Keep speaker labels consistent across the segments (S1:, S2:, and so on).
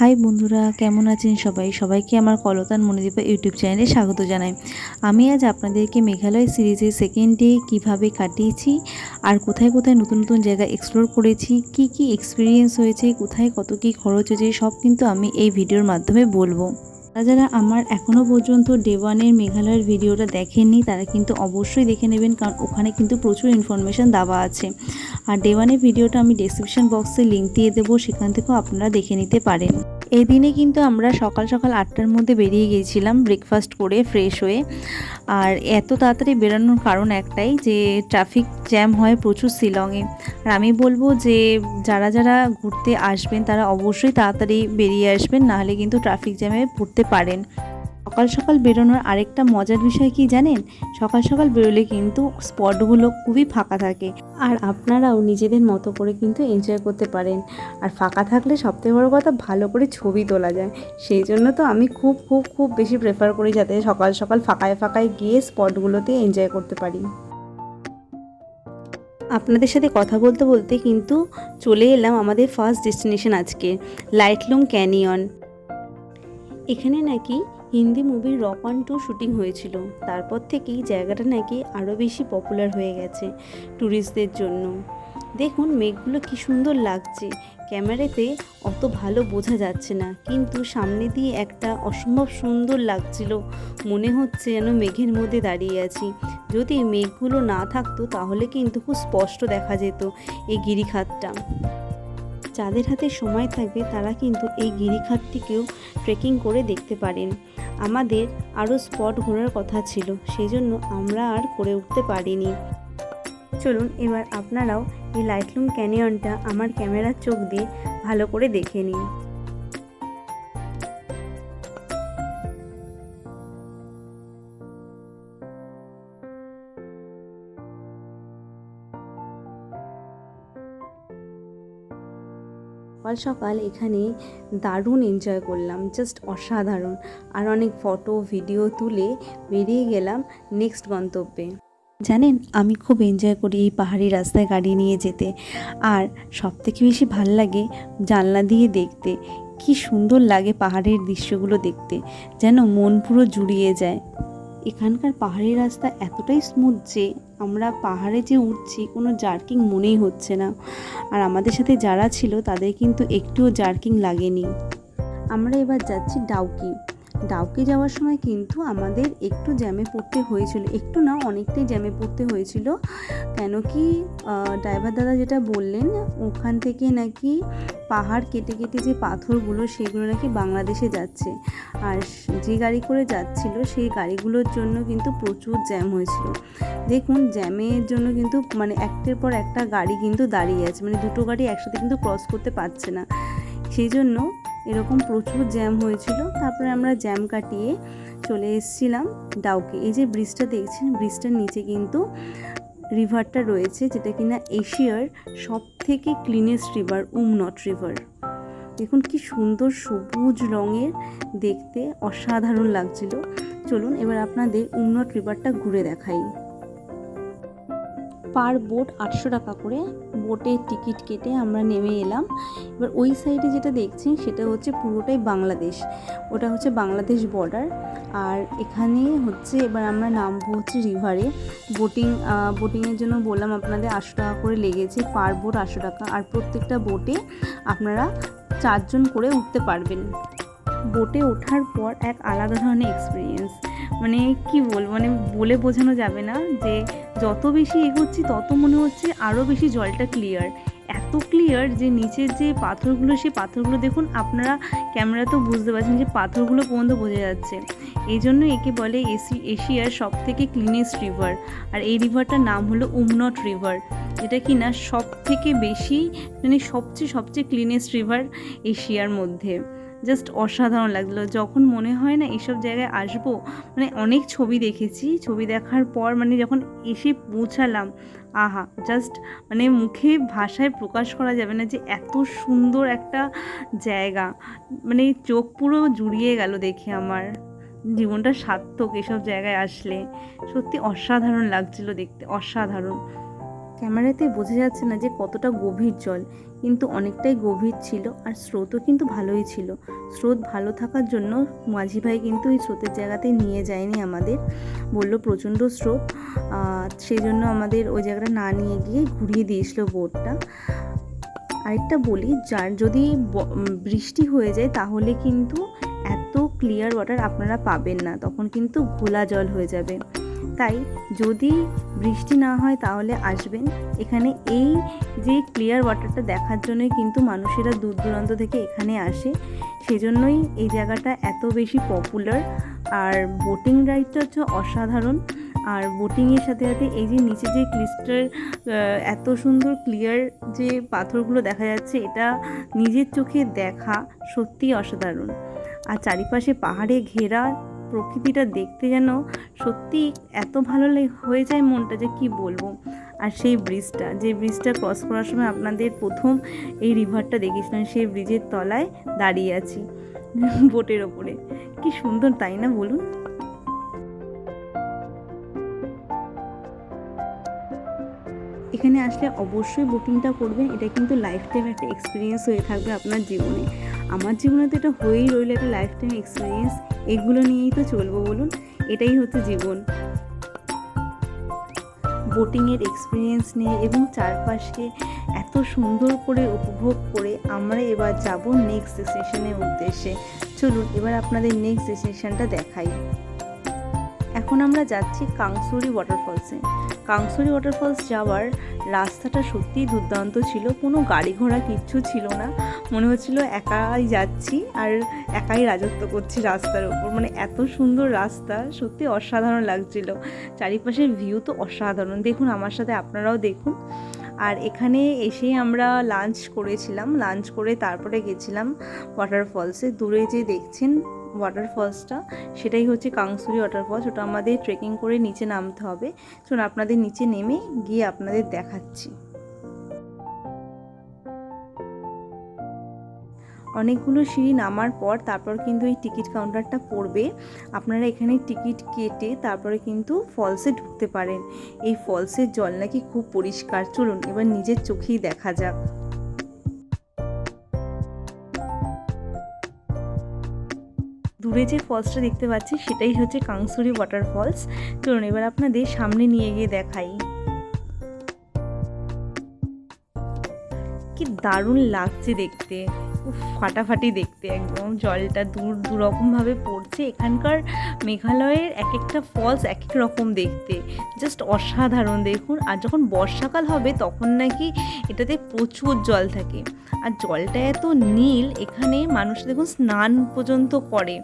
S1: High বন্ধুরা, কেমন আছেন সবাই? সবাইকে আমার কলতান মনোদীপা ইউটিউব চ্যানেলে স্বাগত জানাই। আমি আজ আপনাদেরকে মেঘালয় সিরিজের সেকেন্ড ডে কীভাবে কাটিয়েছি, আর কোথায় কোথায় নতুন নতুন জায়গা এক্সপ্লোর করেছি, কি কি এক্সপিরিয়েন্স হয়েছে, কোথায় কত কি খরচ হয়েছে, সব কিন্তু আমি এই ভিডিওর মাধ্যমে বলব। যারা আমার এখনও পর্যন্ত ডে ওয়ানের মেঘালয়ের ভিডিওটা দেখেননি, তারা কিন্তু অবশ্যই দেখে নেবেন, কারণ ওখানে কিন্তু প্রচুর ইনফরমেশান দেওয়া আছে। আর ডে ওয়ানের ভিডিওটা আমি ডেসক্রিপশন বক্সে লিঙ্ক দিয়ে দেবো, সেখান থেকেও আপনারা দেখে নিতে পারেন। এই দিনে কিন্তু আমরা সকাল সকাল আটটার মধ্যে বেরিয়ে গিয়েছিলাম ব্রেকফাস্ট করে ফ্রেশ হয়ে। আর এত তাড়াতাড়ি বেরানোর কারণ একটাই যে ট্রাফিক জ্যাম হয় প্রচুর শিলংয়ে। আর আমি বলব যে যারা যারা ঘুরতে আসবেন তারা অবশ্যই তাড়াতাড়ি বেরিয়ে আসবেন, নাহলে কিন্তু ট্রাফিক জ্যামে পড়তে পারেন। সকাল সকাল বেরোনোর আরেকটা মজার বিষয় কি জানেন? সকাল সকাল বেরোলে কিন্তু স্পটগুলো খুবই ফাঁকা থাকে। আর আপনারাও নিজেদের মতো করে কিন্তু এনজয় করতে পারেন। আর ফাঁকা থাকলে সবথেকে বড় কথা ভালো করে ছবি তোলা যায়। সেই জন্য তো আমি খুব খুব খুব বেশি প্রেফার করি যাতে সকাল সকাল ফাঁকায় ফাঁকায় গিয়ে স্পটগুলোতে এনজয় করতে পারি। আপনাদের সাথে কথা বলতে বলতে কিন্তু চলে এলাম আমাদের ফার্স্ট ডেস্টিনেশন আজকে লাইটলুম ক্যানিয়ন এখানে নাকি হিন্দি মুভির রক অন টু শুটিং হয়েছিল। তারপর থেকেই জায়গাটা নাকি আরও বেশি পপুলার হয়ে গেছে ট্যুরিস্টদের জন্য। দেখুন মেঘগুলো কি সুন্দর লাগছে। ক্যামেরাতে অত ভালো বোঝা যাচ্ছে না, কিন্তু সামনে দিয়ে একটা অসম্ভব সুন্দর লাগছিল। মনে হচ্ছে যেন মেঘের মধ্যে দাঁড়িয়ে আছি। যদি মেঘগুলো না থাকতো তাহলে কিন্তু খুব স্পষ্ট দেখা যেত এই গিরিখাতটা। যাদের হাতে সময় থাকবে, তারা কিন্তু এই গিরিখাতটিকেও ট্রেকিং করে দেখতে পারেন। আমাদের আরও স্পট ঘোরার কথা ছিল সেই জন্য আমরা আর করে উঠতে পারিনি। চলুন, এবার আপনারাও এই লাইটলুম ক্যানিয়নটা আমার ক্যামেরার চোখ দিয়ে ভালো করে দেখে নিন। সকাল সকাল এখানে দারুণ এনজয় করলাম জাস্ট অসাধারণ। আর অনেক ফটো ভিডিও তুলে বেরিয়ে গেলাম নেক্সট গন্তব্যে। জানেন, আমি খুব এনজয় করি এই পাহাড়ি রাস্তায় গাড়ি নিয়ে যেতে। আর সবথেকে বেশি ভালো লাগে জানলা দিয়ে দেখতে। কি সুন্দর লাগে পাহাড়ের দৃশ্যগুলো দেখতে। যেন মন পুরো জুড়িয়ে যায়। এখানকার পাহাড়ি রাস্তা এতটাই স্মুথ যে আমরা পাহাড়ে যে উঠছি, কোনো জার্কিং মনেই হচ্ছে না। আর আমাদের সাথে যারা ছিল, তাদের কিন্তু একটুও জার্কিং লাগেনি। আমরা এবার যাচ্ছি ডাউকি। ডাউকি যাওয়ার সময় কিন্তু আমাদের একটু জ্যামে পড়তে হয়েছিল। একটু না, অনেকটাই জ্যামে পড়তে হয়েছিল। কেন কি ড্রাইভার দাদা যেটা বললেন, ওখান থেকে নাকি পাহাড় কেটে কেটে যে পাথরগুলো, সেগুলো নাকি বাংলাদেশে যাচ্ছে। আর যে গাড়ি করে যাচ্ছিল, সেই গাড়িগুলোর জন্য কিন্তু প্রচুর জ্যাম হয়েছিল। দেখুন, জ্যামের জন্য কিন্তু মানে একটার পর একটা গাড়ি কিন্তু দাঁড়িয়ে আছে। মানে দুটো গাড়ি একসাথে কিন্তু ক্রস করতে পারছে না। সেই জন্য এরকম প্রচুর জ্যাম হয়েছিল। তারপরে আমরা জ্যাম কাটিয়ে চলে এসেছিলাম ডাউকে। এই যে ব্রিজটা দেখছেন, ব্রিজটার নিচে কিন্তু রিভারটা রয়েছে, যেটা কিনা এশিয়ার সব থেকে ক্লিনেস্ট রিভার উমনট রিভার দেখুন কি সুন্দর সবুজ রঙের, দেখতে অসাধারণ লাগছিল। চলুন এবার আপনাদের উমনট রিভারটা ঘুরে দেখাই। পার বোট আটশো টাকা করে। বোটের টিকিট কেটে আমরা নেমে এলাম। এবার ওই সাইডে যেটা দেখছি সেটা হচ্ছে পুরোটাই বাংলাদেশ। ওটা হচ্ছে বাংলাদেশ বর্ডার আর এখানে হচ্ছে এবার আমরা নামবো হচ্ছে রিভারে বোটিং বোটিংয়ের জন্য বললাম আপনাদের আটশো টাকা করে লেগেছে, পার বোট আটশো টাকা। আর প্রত্যেকটা বোটে আপনারা চারজন করে উঠতে পারবেন। বোটে ওঠার পর এক আলাদা ধরনের এক্সপিরিয়েন্স মানে কি বলব মানে বলে বোঝানো যাবে না যে যত বেশি এগোচ্ছি তত মনে হচ্ছে আরও বেশি জলটা ক্লিয়ার এত ক্লিয়ার যে নিচের যে পাথরগুলো, সেই পাথরগুলো দেখুন, আপনারা ক্যামেরাতেও বুঝতে পারছেন যে পাথরগুলো পর্যন্ত বোঝা যাচ্ছে। এই জন্য একে বলে এসি, এশিয়ার সব থেকে ক্লিনেস্ট রিভার আর এই রিভারটার নাম হলো উমনট রিভার যেটা কি না সব থেকে বেশি মানে সবচেয়ে সবচেয়ে ক্লিনেস্ট রিভার এশিয়ার মধ্যে। জাস্ট অসাধারণ লাগল। যখন মনে হয় না এইসব জায়গায় আসব মানে অনেক ছবি দেখেছি। ছবি দেখার পর মানে যখন এসে পৌঁছালাম, আহা জাস্ট মানে মুখে ভাষায় প্রকাশ করা যাবে না যে এত সুন্দর একটা জায়গা। মানে চোখ পুরো জুড়িয়ে গেল দেখে আমার। জীবনটা সার্থক এসব জায়গায় আসলে। সত্যি অসাধারণ লাগছিল দেখতে, অসাধারণ। ক্যামেরাতে বোঝা যাচ্ছে না যে কতটা গভীর জল, কিন্তু অনেকটাই গভীর ছিল আর স্রোতও কিন্তু ভালোই ছিল। স্রোত ভালো থাকার জন্য মাঝি ভাই কিন্তু ওই স্রোতের জায়গাতে নিয়ে যায়নি আমাদের। বলল প্রচণ্ড স্রোত সেই জন্য আমাদের ওই জায়গাটা না নিয়ে গিয়ে ঘুরিয়ে দিয়েছিল বোটটা। আরেকটা বলি, যার যদি বৃষ্টি হয়ে যায় তাহলে কিন্তু এত ক্লিয়ার ওয়াটার আপনারা পাবেন না, তখন কিন্তু ঘোলা জল হয়ে যাবে। তাই যদি বৃষ্টি না হয় তাহলে আসবেন। এখানে এই যে ক্লিয়ার ওয়াটারটা দেখার জন্যই কিন্তু মানুষেরা দূর দূরান্ত থেকে এখানে আসে। সেজন্যই এই জায়গাটা এত বেশি পপুলার আর বোটিং রাইডটা হচ্ছে অসাধারণ। আর বোটিংয়ের সাথে সাথে এই যে নিচে যে ক্লিস্টার এত সুন্দর ক্লিয়ার যে পাথরগুলো দেখা যাচ্ছে, এটা নিজের চোখে দেখা সত্যিই অসাধারণ। আর চারিপাশে পাহাড়ে ঘেরা প্রকৃতিটা দেখতে যেন সত্যি এত ভালো হয়ে যায় মনটা যে কি বলব। আর সেই ব্রিজটা, যে ব্রিজটা ক্রস করার সময় আপনাদের প্রথম এই রিভারটা দেখেছিলাম সেই ব্রিজের তলায় দাঁড়িয়ে আছি বোটের ওপরে। কি সুন্দর, তাই না বলুন? এখানে আসলে অবশ্যই বুকিংটা করবেন। এটা কিন্তু লাইফ টাইম একটা এক্সপিরিয়েন্স হয়ে থাকবে আপনার জীবনে। আমার জীবনে তো এটা হয়েই রইল একটা লাইফ টাইম এক্সপিরিয়েন্স এগুলো নিয়েই তো চলবো বলুন, এটাই হচ্ছে জীবন। বোটিংয়ের এক্সপিরিয়েন্স নিয়ে এবং চারপাশে এত সুন্দর করে উপভোগ করে আমরা এবার যাব নেক্সট ডেস্টিনেশনের উদ্দেশ্যে। চলুন, এবার আপনাদের নেক্সট ডেস্টিনেশনটা দেখাই। এখন আমরা যাচ্ছি কাংসুরি ওয়াটারফলসে কাংসুরি ওয়াটারফলস যাওয়ার রাস্তাটা সত্যিই দুর্দান্ত ছিল, কোনো গাড়ি ঘোড়া কিচ্ছু ছিল না। মনে হচ্ছিল একাই যাচ্ছি আর একাই রাজত্ব করছি রাস্তার ওপর। মানে এত সুন্দর রাস্তা, সত্যি অসাধারণ লাগছিল। চারিপাশের ভিউ তো অসাধারণ। দেখুন আমার সাথে আপনারাও দেখুন। আর এখানে এসেই আমরা লাঞ্চ করেছিলাম। লাঞ্চ করে তারপরে গেছিলাম ওয়াটারফলসে দূরে যে দেখছেন ওয়াটারফলসটা সেটাই হচ্ছে কাংসুরি ওয়াটারফলস ওটা আমাদের ট্রেকিং করে নিচে নামতে হবে। চলুন আপনাদের নিচে নেমে গিয়ে আপনাদের দেখাচ্ছি। অনেকগুলো সিঁড়ি নামার পর তারপর কিন্তু এই টিকিট কাউন্টারটা পড়বে। আপনারা এখানে টিকিট কেটে তারপরে কিন্তু ফলসে ঢুকতে পারেন। এই ফলসের জল নাকি খুব পরিষ্কার। চলুন এবার নিজের চোখেই দেখা যাক। দূরে যে ফলসটা দেখতে পাচ্ছি, সেটাই হচ্ছে কাংসুরি ওয়াটার ফলস চলুন এবার আপনাদের সামনে নিয়ে গিয়ে দেখাই। কি দারুণ লাগছে দেখতে। ফাটাফাটি দেখতে একদম। জলটা দূর, দুরকমভাবে পড়ছে। এখানকার মেঘালয়ের এক একটা ফলস এক এক রকম দেখতে। জাস্ট অসাধারণ, দেখুন। আর যখন বর্ষাকাল হবে, তখন নাকি এটাতে প্রচুর জল থাকে। আর জলটা এত নীল, এখানে মানুষ দেখুন স্নান পর্যন্ত করে।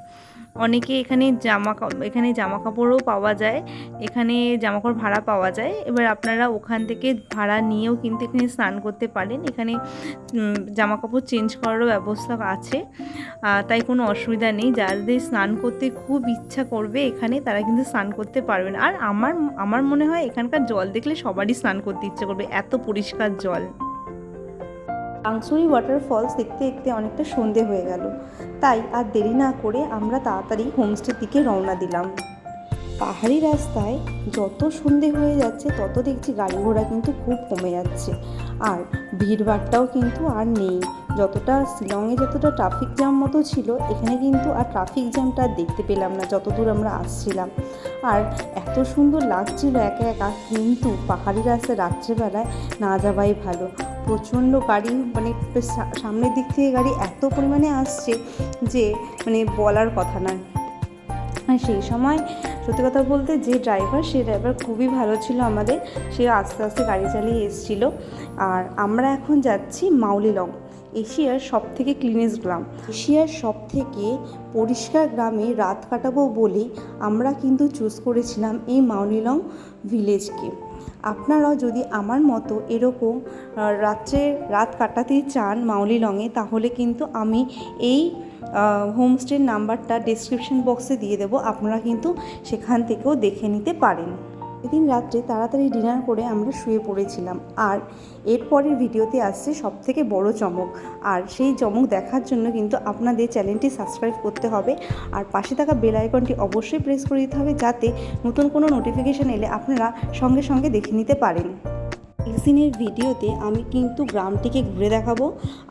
S1: অনেকে এখানে জামা এখানে জামা কাপড়ও পাওয়া যায়, এখানে জামা কাপড় ভাড়া পাওয়া যায়। এবার আপনারা ওখান থেকে ভাড়া নিয়েও কিন্তু এখানে স্নান করতে পারেন। এখানে জামা কাপড় চেঞ্জ করারও ব্যবস্থা আছে। তাই কোনো অসুবিধা নেই। যাদের স্নান করতে খুব ইচ্ছা করবে এখানে, তারা কিন্তু স্নান করতে পারবেন। আর আমার আমার মনে হয় এখানকার জল দেখলে সবারই স্নান করতে ইচ্ছে করবে। এত পরিষ্কার জল। কাংসুরি ওয়াটারফলস দেখতে দেখতে অনেকটা সন্ধে হয়ে গেল। তাই আর দেরি না করে আমরা তাড়াতাড়ি হোমস্টের দিকে রওনা দিলাম। পাহাড়ি রাস্তায় যত সন্ধে হয়ে যাচ্ছে, তত দেখছি গাড়ি ঘোড়া কিন্তু খুব কমে যাচ্ছে। আর ভিড়ভাড়টাও কিন্তু আর নেই। যতটা শিলংয়ে যতটা ট্রাফিক জ্যাম মতো ছিল, এখানে কিন্তু আর ট্রাফিক জ্যামটা দেখতে পেলাম না, যতদূর আমরা আসছিলাম। আর এত সুন্দর লাগছিল একা একা, কিন্তু পাহাড়ি রাস্তায় রাত্রেবেলায় না যাওয়াই ভালো। প্রচণ্ড গাড়ি মানে সামনের দিক থেকে গাড়ি এত পরিমাণে আসছে যে মানে বলার কথা নয়। আর সেই সময় সত্যি কথা বলতে যে ড্রাইভার, সে ড্রাইভার খুবই ভালো ছিল আমাদের। সে আস্তে আস্তে গাড়ি চালিয়ে এসেছিল। আর আমরা এখন যাচ্ছি মাউলিলং, এশিয়ার সব থেকে ক্লিনেস্ট গ্রাম। এশিয়ার সব থেকে পরিষ্কার গ্রামে রাত কাটাবো বলেই আমরা কিন্তু চুজ করেছিলাম এই মাউলিলং ভিলেজকে আপনারাও যদি আমার মতো এরকম রাত্রে রাত কাটাতে চান মাউলি লংয়ে তাহলে কিন্তু আমি এই হোমস্টের নাম্বারটা ডিসক্রিপশন বক্সে দিয়ে দেবো। আপনারা কিন্তু সেখান থেকেও দেখে নিতে পারেন। এদিন রাত্রে তাড়াতাড়ি ডিনার করে আমরা শুয়ে পড়েছিলাম। আর এরপরের ভিডিওতে আসছে সব থেকে বড় চমক। আর সেই চমক দেখার জন্য কিন্তু আপনাদের চ্যানেলটি সাবস্ক্রাইব করতে হবে। আর পাশে থাকা বেল আইকনটি অবশ্যই প্রেস করে দিতে হবে যাতে নতুন কোনো নোটিফিকেশান এলে আপনারা সঙ্গে সঙ্গে দেখে নিতে পারেন। নেক্সট দিনের ভিডিওতে আমি কিন্তু গ্রামটিকে ঘুরে দেখাবো।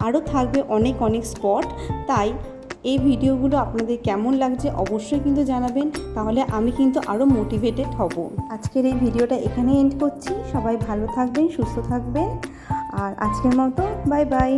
S1: আরও থাকবে অনেক অনেক স্পট। তাই এই ভিডিওগুলো আপনাদের কেমন লাগছে অবশ্যই কিন্তু জানাবেন, তাহলে আমি কিন্তু আরও মোটিভেটেড হব। আজকের এই ভিডিওটা এখানে এন্ড করছি। সবাই ভালো থাকবেন, সুস্থ থাকবেন। আর আজকের মতো বাই বাই